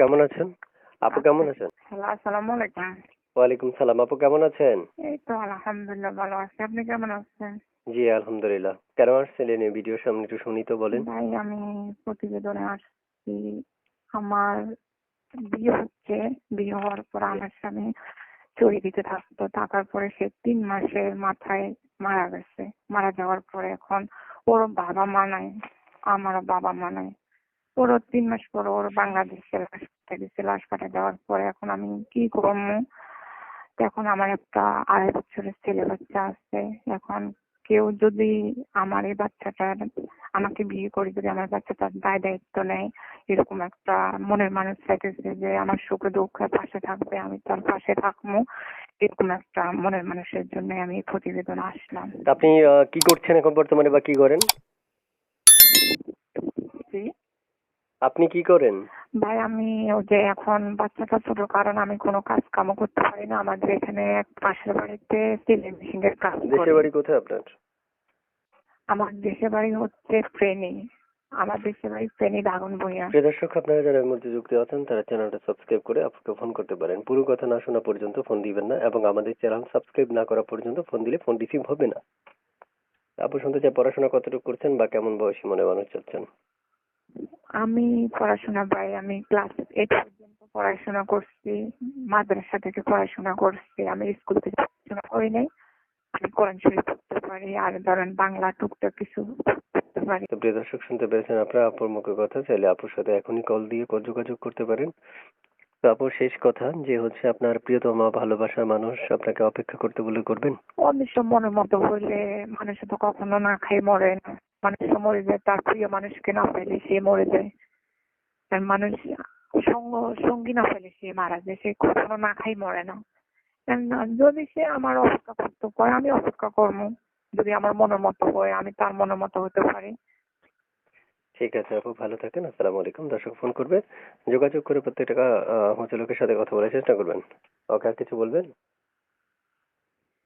কেমন আছেন? আপু কেমন আছেন? হ্যালো আসসালামু আলাইকুম। ওয়ালাইকুম সালাম। আপু কেমন আছেন? এই তো আলহামদুলিল্লাহ ভালো আছি। আপনি কেমন আছেন? জি আলহামদুলিল্লাহ। কেন আসছিলেন এই ভিডিওর সামনে একটু শুনি তো বলেন। ভাই আমি প্রতিবেদনে আসছি। আমার বিয়ে হচ্ছে। বিয়ে হওয়ার পর আমার স্বামী চুরি দিতে থাকতো। থাকার পরে সে তিন মাসের মাথায় মারা গেছে। মারা যাওয়ার পরে এখন ওর বাবা মা নাই আমারও বাবা মা নাই। ওরও তিন মাস পর ওর বাংলাদেশে লাশ দিচ্ছে লাশ পাঠিয়ে দেওয়ার পরে এখন আমি কি করব? এখন আমার একটা আড়াই বছরের ছেলে বাচ্চা আছে। এখন কেউ যদি আমার এই বাচ্চাটার, আমাকে বিয়ে করে যদি আমার বাচ্চাটার দায় দায়িত্ব নেয়, এরকম একটা মনের মানুষ চাইতেছে যে আমার সুখে দুঃখে পাশে থাকবে, আমি তার পাশে থাকব। এরকম একটা মনের মানুষের জন্য আমি প্রতিবেদন আসলাম। আপনি কি করছেন এখন বর্তমানে বা কি করেন। আপনি কি করেন? ভাই আমি ওই যে এখন বাচ্চাটা ছোট কারণ আমি কোনো কাজ কামও করতে পারি না। আমাদের এখানে এক পাশের বাড়িতে সিলাই মেশিন এর কাজ করি। দেশের বাড়ি কোথায় আপনার? আমার দেশের বাড়ি হচ্ছে ফেনী। আমার দেশের বাড়ি ফেনী দাগন ভুঁইয়া প্রিয় দর্শক আপনারা যারা এর মধ্যে যুক্ত আছেন তারা চ্যানেলটা সাবস্ক্রাইব করে আপনাকে ফোন করতে পারেন। পুরো কথা না শোনা পর্যন্ত ফোন দিবেন না এবং আমাদের চ্যানেল সাবস্ক্রাইব না করা পর্যন্ত ফোন দিলে ফোন রিসিভ হবে না। আপু শুনতে চাই পড়াশোনা কতটুকু করছেন বা কেমন বয়সী মনে মানুষ চাচ্ছেন? আমি পড়াশোনা ভাই আমি ক্লাস এইট পর্যন্ত পড়াশোনা করছি মাদ্রাসা থেকে পড়াশোনা করছি আমি স্কুল থেকে পড়াশোনা করি নাই আমি কোরআন শরীফ পড়তে পারি আর ধরেন বাংলা টুকটাক কিছু পড়তে পারি। প্রিয় দর্শক শুনতে পেরেছেন আপনারা আপুর মুখে কথা চাইলে আপুর সাথে এখনই কল দিয়ে যোগাযোগ করতে পারেন। তো আপুর শেষ কথা যে হচ্ছে আপনার প্রিয়তমা ভালোবাসার মানুষ আপনাকে অপেক্ষা করতে বলে করবেন। অবশ্য মনের মতো হইলে মানুষ তো কখনো না খাই মরে না। মানুষ মরে যায় তার প্রিয় মানুষকে না পেলে সে মরে যায়। আর মানুষ সঙ্গ সঙ্গী না পেলে সে মারা যায় সে কখনো না খাই মরে না। যদি সে আমার অপেক্ষা করতে পারে আমি অপেক্ষা করব। যদি আমার মনের মতো হয় আমি তার মনের মতো হতে পারি। ঠিক আছে আপু ভালো থাকেন আসসালামু আলাইকুম। দর্শক ফোন করবে যোগাযোগ করে প্রত্যেকটা হচ্ছে লোকের সাথে কথা বলার চেষ্টা করবেন। ওকে আর কিছু বলবেন?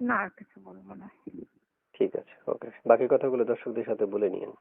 না আর কিছু বলব না। ঠিক আছে ওকে বাকি কথাগুলো দর্শকদের সাথে বলে নিয়েন।